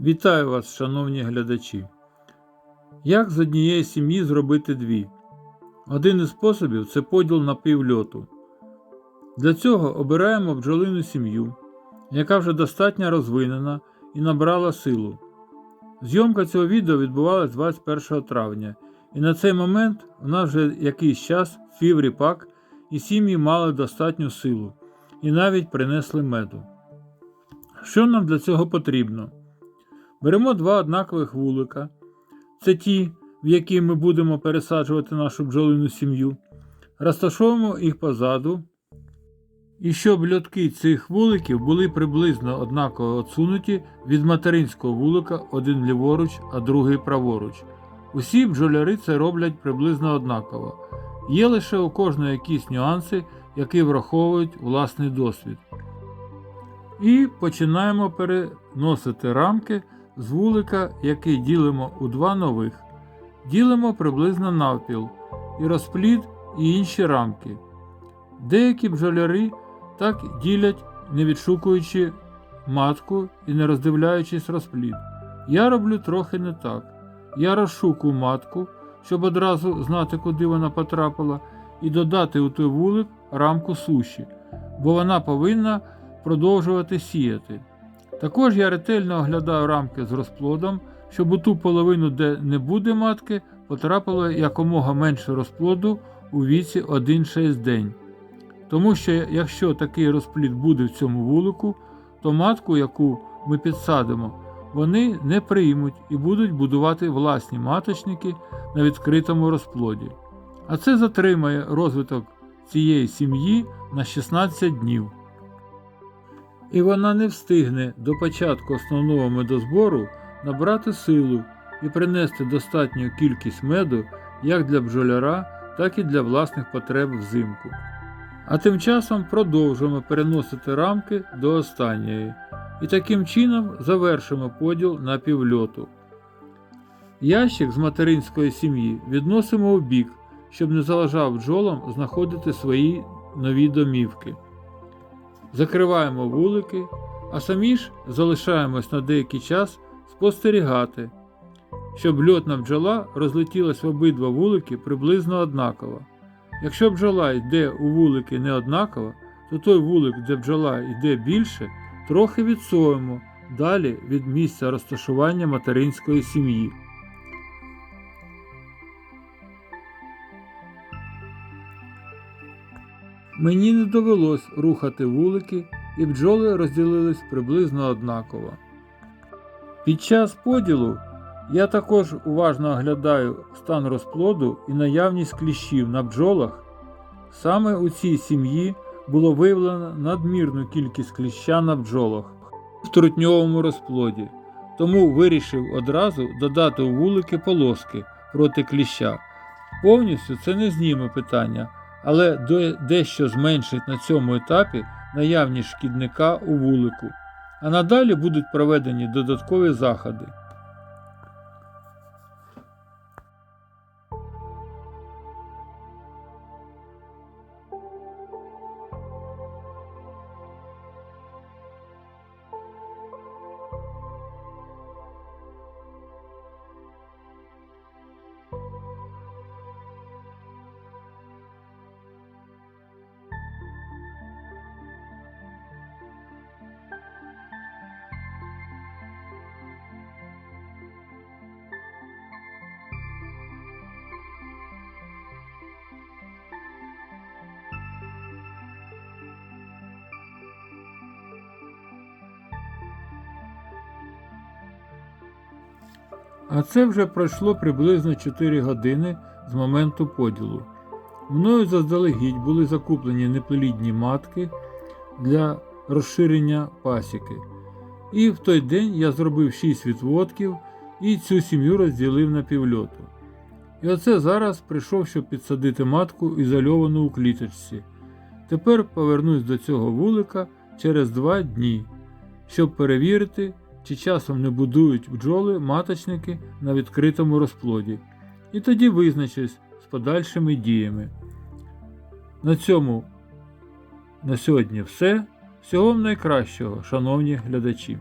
Вітаю вас, шановні глядачі. Як з однієї сім'ї зробити дві? Один із способів це поділ на півльоту. Для цього обираємо бджолину сім'ю, яка вже достатньо розвинена і набрала силу. Зйомка цього відео відбувалась 21 травня, і на цей момент у нас вже якийсь час фів ріпак і сім'ї мали достатню силу і навіть принесли меду. Що нам для цього потрібно? Беремо два однакових вулика. Це ті, в які ми будемо пересаджувати нашу бджолину сім'ю. Розташовуємо їх позаду. І щоб льотки цих вуликів були приблизно однаково отсунуті від материнського вулика один ліворуч, а другий праворуч. Усі бджоляри це роблять приблизно однаково. Є лише у кожного якісь нюанси, які враховують власний досвід. І починаємо переносити рамки з вулика, який ділимо у два нових. Ділимо приблизно навпіл і розплід і інші рамки. Деякі бджоляри так ділять, не відшукуючи матку і не роздивляючись розплід. Я роблю трохи не так. Я розшукую матку, щоб одразу знати, куди вона потрапила, і додати у той вулик рамку суші, бо вона повинна продовжувати сіяти. Також я ретельно оглядаю рамки з розплодом, щоб у ту половину, де не буде матки, потрапило якомога менше розплоду у віці 1-6 день. Тому що якщо такий розплід буде в цьому вулику, то матку, яку ми підсадимо, вони не приймуть і будуть будувати власні маточники на відкритому розплоді. А це затримає розвиток цієї сім'ї на 16 днів і вона не встигне до початку основного медозбору набрати силу і принести достатню кількість меду як для бджоляра, так і для власних потреб взимку. А тим часом продовжуємо переносити рамки до останньої і таким чином завершимо поділ на півльоту. Ящик з материнської сім'ї відносимо у бік, щоб не заважав бджолам знаходити свої нові домівки. Закриваємо вулики, а самі ж залишаємось на деякий час спостерігати, щоб льотна бджола розлетілась в обидва вулики приблизно однаково. Якщо бджола йде у вулики не однаково, то той вулик, де бджола йде більше, трохи відсуємо далі від місця розташування материнської сім'ї. Мені не довелось рухати вулики, і бджоли розділились приблизно однаково. Під час поділу я також уважно оглядаю стан розплоду і наявність кліщів на бджолах. Саме у цій сім'ї було виявлено надмірну кількість кліща на бджолах в трутньовому розплоді, тому вирішив одразу додати у вулики полоски проти кліща. Повністю це не зніме питання, але дещо зменшить на цьому етапі наявність шкідника у вулику, а надалі будуть проведені додаткові заходи. А це вже пройшло приблизно 4 години з моменту поділу. Мною заздалегідь були закуплені неплідні матки для розширення пасіки. І в той день я зробив 6 відводків і цю сім'ю розділив на півльоту. І оце зараз прийшов, щоб підсадити матку ізольовану у кліточці. Тепер повернусь до цього вулика через 2 дні, щоб перевірити, чи часом не будують бджоли маточники на відкритому розплоді, і тоді визначусь з подальшими діями. На цьому на сьогодні все. Всього вам найкращого, шановні глядачі.